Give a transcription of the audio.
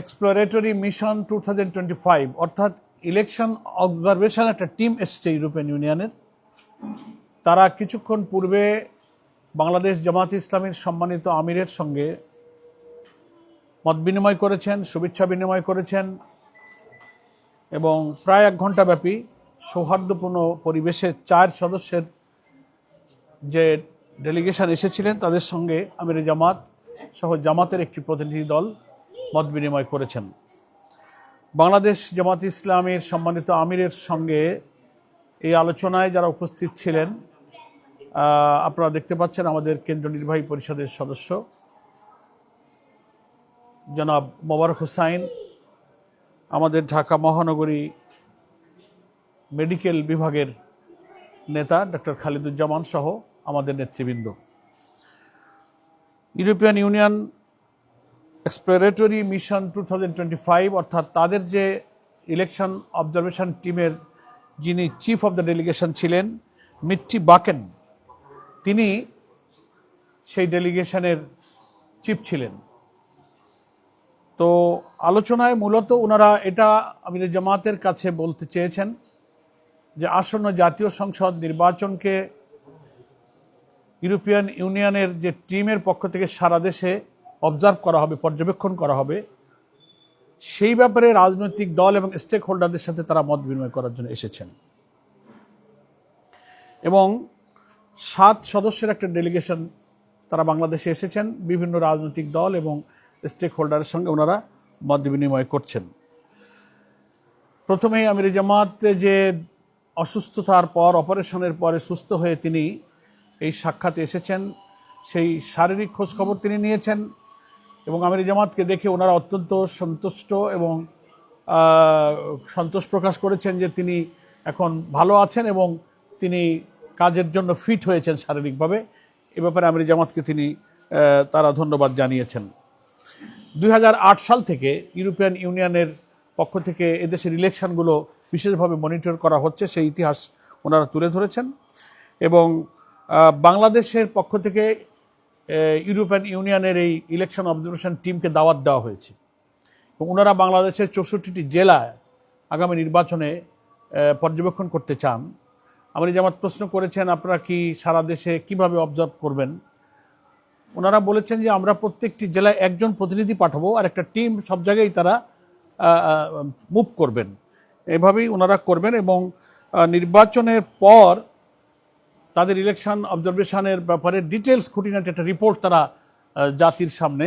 Exploratory mission two অর্থাৎ election observation একটা team এসছে ইউরোপিয়ান ইউনিয়নের তারা কিছুক্ষণ পূর্বে বাংলাদেশ জামাত ইসলামীর সম্মানিত আমিরের সঙ্গে মত বিনিময় করেছেন, শুভেচ্ছা বিনিময় করেছেন এবং প্রায় এক ঘণ্টা ব্যাপী সৌহার্দ্যপূর্ণ পরিবেশে চার সদস্যের যে ডেলিগেশন এসেছিলেন, তাদের সঙ্গে আমির জামাত সহ জামাতের একটি প্রতিনিধি দল মত বিনিময় করেছেন। বাংলাদেশ জামাত ইসলামের সম্মানিত আমিরের সঙ্গে এই আলোচনায় যারা উপস্থিত ছিলেন আপনারা দেখতে পাচ্ছেন আমাদের কেন্দ্র নির্বাহী পরিষদের সদস্য, জনাব মোবারক হুসাইন, আমাদের ঢাকা মহানগরী মেডিকেল বিভাগের নেতা ডক্টর খালিদুজ্জামান সহ আমাদের নেতৃবৃন্দ। European Union exploratory mission two অর্থাৎ তাদের যে ইলেকশন অবজারভেশন টিমের যিনি চিফ অব দ্য ডেলিগেশন ছিলেন, মিট্টি বাকেন, তিনি সেই ডেলিগেশনের চিফ ছিলেন। তো আলোচনায় মূলত ওনারা এটা আমির জামাতের কাছে বলতে চেয়েছেন যে আসন্ন জাতীয় সংসদ নির্বাচনকে ইউরোপিয়ান ইউনিয়নের যে টিমের পক্ষ থেকে সারা দেশে অবজার্ভ করা হবে, পর্যবেক্ষণ করা হবে। সেই ব্যাপারে রাজনৈতিক দল এবং স্টেক হোল্ডারদের সাথে তারা মত বিনিময় করার জন্য এসেছেন। এবং সাত সদস্যের একটা ডেলিগেশন তারা বাংলাদেশে এসেছেন। বিভিন্ন রাজনৈতিক দল এবং স্টেক হোল্ডারের সঙ্গে ওনারা মত বিনিময় করছেন। প্রথমেই আমির জামাত যে অসুস্থতার পর, অপারেশনের পরে সুস্থ হয়ে তিনি এই সাক্ষাতে এসেছেন। সেই শারীরিক খোঁজখবর তিনি নিয়েছেন। এবং আমির জামাতকে দেখে ওনারা অত্যন্ত সন্তুষ্ট এবং সন্তোষ প্রকাশ করেছেন যে তিনি এখন ভালো আছেন এবং তিনি কাজের জন্য ফিট হয়েছেন শারীরিকভাবে। এ ব্যাপারে আমির জামাতকে তিনি তারা ধন্যবাদ জানিয়েছেন। দু হাজার আট সাল থেকে ইউরোপিয়ান ইউনিয়নের পক্ষ থেকে এদেশের ইলেকশনগুলো বিশেষভাবে মনিটর করা হচ্ছে, সেই ইতিহাস ওনারা তুলে ধরেছেন। এবং বাংলাদেশের পক্ষ থেকে ইউরোপিয়ান ইউনিয়নের এই ইলেকশন অবজারভেশন টিমকে দাওয়াত দেওয়া হয়েছে। এবং ওনারা বাংলাদেশের চৌষট্টিটি জেলায় আগামী নির্বাচনে পর্যবেক্ষণ করতে চান। আমার জামাত প্রশ্ন করেছেন, আপনারা কি সারা দেশে কীভাবে অবজার্ভ করবেন? ওনারা বলেছেন যে, আমরা প্রত্যেকটি জেলায় একজন প্রতিনিধি পাঠাবো আর একটা টিম সব জায়গায় তারা মুভ করবেন। এভাবেই ওনারা করবেন এবং নির্বাচনের পর তাদের ইলেকশন অবজারভেশনের ব্যাপারে ডিটেলস খুঁটিনাটি একটা রিপোর্ট তারা জাতির সামনে